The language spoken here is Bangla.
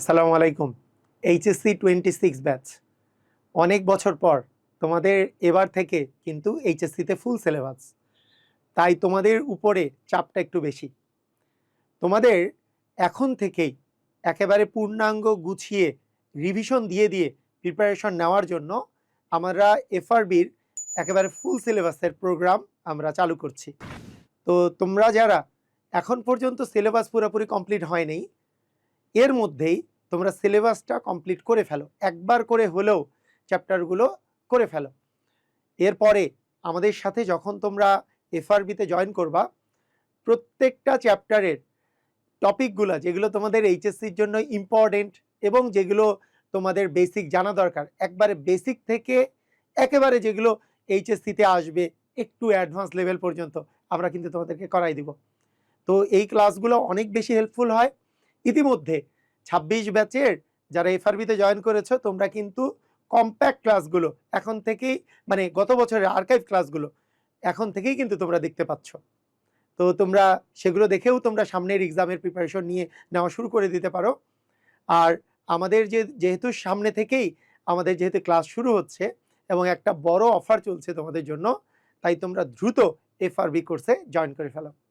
আসসালামু আলাইকুম। এইচএসসি টোয়েন্টি সিক্স ব্যাচ অনেক বছর পর তোমাদের এবার থেকে কিন্তু এইচএসসিতে ফুল সিলেবাস তাই তোমাদের উপরে চাপটা একটু বেশি। তোমাদের এখন থেকেই একেবারে পূর্ণাঙ্গ গুছিয়ে রিভিশন দিয়ে দিয়ে প্রিপারেশন নেওয়ার জন্য আমরা এফআরবির একেবারে ফুল সিলেবাসের প্রোগ্রাম আমরা চালু করছি। তো তোমরা যারা এখন পর্যন্ত সিলেবাস পুরোপুরি কমপ্লিট হয়নি এর মধ্যেই তোমরা সিলেবাসটা কমপ্লিট করে ফেলো। একবার করে হলেও চ্যাপ্টারগুলো করে ফেলো। এরপরে আমাদের সাথে যখন তোমরা এফআরবিতে জয়েন করবা, প্রত্যেকটা চ্যাপ্টারের টপিকগুলো যেগুলো তোমাদের এইচএসসির জন্য ইম্পর্টেন্ট এবং যেগুলো তোমাদের বেসিক জানা দরকার, একবারে বেসিক থেকে একেবারে যেগুলো এইচএসসিতে আসবে একটু অ্যাডভান্স লেভেল পর্যন্ত আমরা কিন্তু তোমাদেরকে করাই দিব। তো এই ক্লাসগুলো অনেক বেশি হেল্পফুল হয়। ইতিমধ্যে ছাব্বিশ ব্যাচের যারা এফআরবিতে জয়েন করেছ, তোমরা কিন্তু কম্প্যাক্ট ক্লাসগুলো এখন থেকেই মানে গত বছরের আর্কাইভ ক্লাসগুলো এখন থেকেই কিন্তু তোমরা দেখতে পাচ্ছ। তো তোমরা সেগুলো দেখেও তোমরা সামনের এক্সামের প্রিপারেশন নিয়ে নেওয়া শুরু করে দিতে পারো। আর আমাদের যে, যেহেতু সামনে থেকেই আমাদের যেহেতু ক্লাস শুরু হচ্ছে এবং একটা বড় অফার চলছে তোমাদের জন্য, তাই তোমরা দ্রুত এফআরবি কোর্সে জয়েন করে ফেলো।